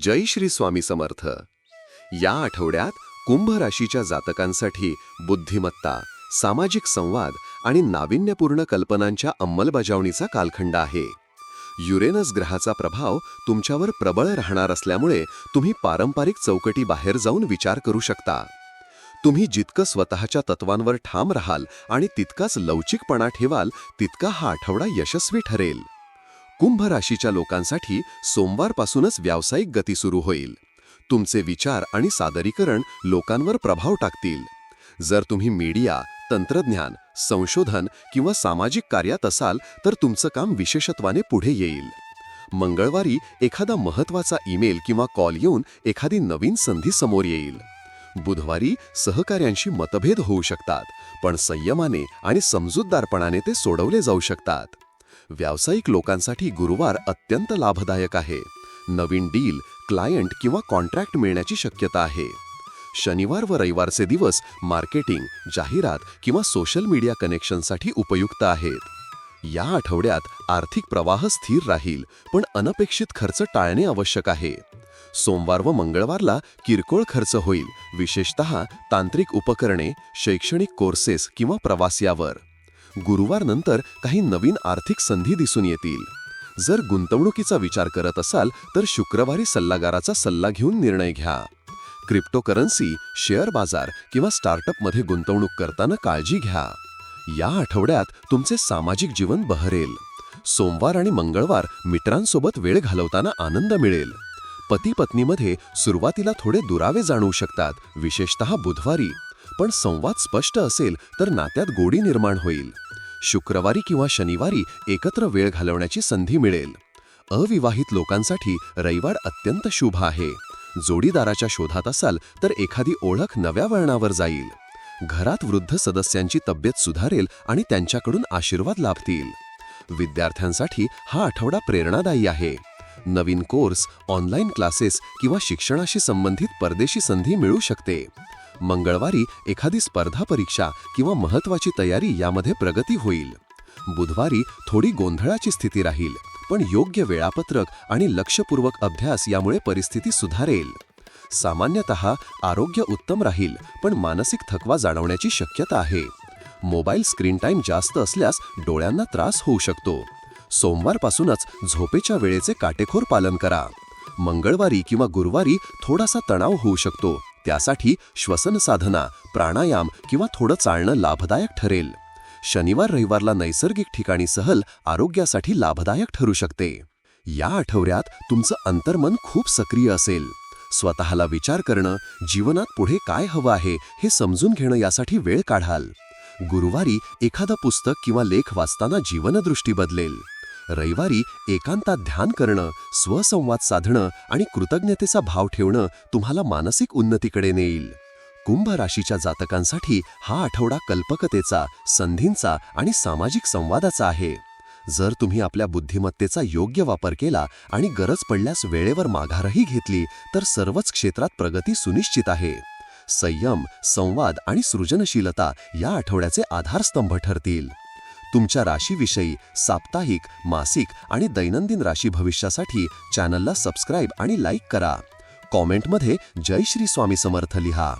जय श्री स्वामी समर्थ. या आठवड्यात कुंभ राशीच्या जातकांसाठी बुद्धिमत्ता सामाजिक संवाद आणि नाविन्यपूर्ण कल्पनांच्या अंमलबजावणीचा कालखंड आहे. युरेनस ग्रहाचा प्रभाव तुमच्यावर प्रबळ राहणार असल्यामुळे तुम्ही पारंपरिक चौकटी बाहेर जाऊन विचार करू शकता. तुम्ही जितकं स्वतःच्या तत्वांवर ठाम राहाल आणि तितकाच लवचिकपणा ठेवाल तितका हा आठवडा यशस्वी ठरेल. कुंभ राशीच्या लोकांसाठी सोमवारपासूनच व्यावसायिक गती सुरू होईल. तुमचे विचार आणि सादरीकरण लोकांवर प्रभाव टाकतील. जर तुम्ही मीडिया तंत्रज्ञान संशोधन किंवा सामाजिक कार्यात असाल तर तुमचं काम विशेषत्वाने पुढे येईल. मंगळवारी एखादा महत्त्वाचा ईमेल किंवा कॉल येऊन एखादी नवीन संधी समोर येईल. बुधवारी सहकार्यांशी मतभेद होऊ शकतात पण संयमाने आणि समजूतदारपणाने ते सोडवले जाऊ शकतात. व्यावसायिक लोकांसाठी गुरुवार अत्यंत लाभदायक आहे. नवीन डील क्लायंट किंवा कॉन्ट्रॅक्ट मिळण्याची शक्यता आहे. शनिवार व रविवारचे दिवस मार्केटिंग जाहिरात किंवा सोशल मीडिया कनेक्शनसाठी उपयुक्त आहेत. या आठवड्यात आर्थिक प्रवाह स्थिर राहील पण अनपेक्षित खर्च टाळणे आवश्यक आहे. सोमवार व मंगळवारला किरकोळ खर्च होईल विशेषत तांत्रिक उपकरणे शैक्षणिक कोर्सेस किंवा प्रवास यावर. गुरुवार नंतर काही नवीन आर्थिक संधी दिसून येतील. जर गुंतवणुकीचा विचार करत असाल तर शुक्रवारी सल्लागाराचा सल्ला घेऊन निर्णय घ्या. क्रिप्टोकरन्सी शेअर बाजार किंवा स्टार्टअपमध्ये गुंतवणूक करताना काळजी घ्या. या आठवड्यात तुमचे सामाजिक जीवन बहरेल. सोमवार आणि मंगळवार मित्रांसोबत वेळ घालवताना आनंद मिळेल. पती पत्नीमध्ये सुरुवातीला थोडे दुरावे जाणवू शकतात विशेषतः बुधवारी. पण संवाद स्पष्ट असेल तर नात्यात गोडी निर्माण होईल. शुक्रवारी किंवा शनिवारी एकत्र वेळ घालवण्याची संधी मिळेल. अविवाहित लोकांसाठी रविवार अत्यंत शुभ आहे. जोडीदाराच्या शोधात असाल तर एखादी ओळख नव्या वळणावर जाईल. घरात वृद्ध सदस्यांची तब्येत सुधारेल आणि त्यांच्याकडून आशीर्वाद लाभतील. विद्यार्थ्यांसाठी हा आठवडा प्रेरणादायी आहे. नवीन कोर्स ऑनलाईन क्लासेस किंवा शिक्षणाशी संबंधित परदेशी संधी मिळू शकते. मंगळवारी एखादी स्पर्धा परीक्षा किंवा महत्वाची तयारी यामध्ये प्रगती होईल. बुधवारी थोडी गोंधळाची स्थिती राहील पण योग्य वेळापत्रक आणि लक्षपूर्वक अभ्यास यामुळे परिस्थिती सुधारेल. सामान्यतः आरोग्य उत्तम राहील पण मानसिक थकवा जाणवण्याची शक्यता आहे. मोबाईल स्क्रीन टाईम जास्त असल्यास डोळ्यांना त्रास होऊ शकतो. सोमवारपासूनच झोपेच्या वेळेचे काटेखोर पालन करा. मंगळवारी किंवा गुरुवारी थोडासा तणाव होऊ शकतो. त्यासाठी श्वसन साधना प्राणायाम किंवा थोडं चालणं लाभदायक ठरेल. शनिवार रविवारला नैसर्गिक ठिकाणी सहल आरोग्यासाठी लाभदायक ठरू शकते. या आठवड्यात तुमचं अंतर्मन खूप सक्रिय असेल. स्वतःला विचार करणं जीवनात पुढे काय हवं आहे हे समजून घेणं यासाठी वेळ काढाल. गुरुवारी एखादं पुस्तक किंवा लेख वाचताना जीवनदृष्टी बदलेल. रविवारी एकांतात ध्यान करणं स्वसंवाद साधणं आणि कृतज्ञतेचा भाव ठेवणं तुम्हाला मानसिक उन्नतीकडे नेईल. कुंभ राशीच्या जातकांसाठी हा आठवडा कल्पकतेचा संधींचा आणि सामाजिक संवादाचा आहे. जर तुम्ही आपल्या बुद्धिमत्तेचा योग्य वापर केला आणि गरज पडल्यास वेळेवर माघारही घेतली तर सर्वच क्षेत्रात प्रगती सुनिश्चित आहे. संयम संवाद आणि सृजनशीलता या आठवड्याचे आधारस्तंभ ठरतील. तुमच्या राशीविषयी साप्ताहिक मासिक आणि दैनंदिन राशी भविष्यासाठी चॅनलला सबस्क्राईब आणि लाईक करा. कॉमेंटमध्ये जय श्री स्वामी समर्थ लिहा.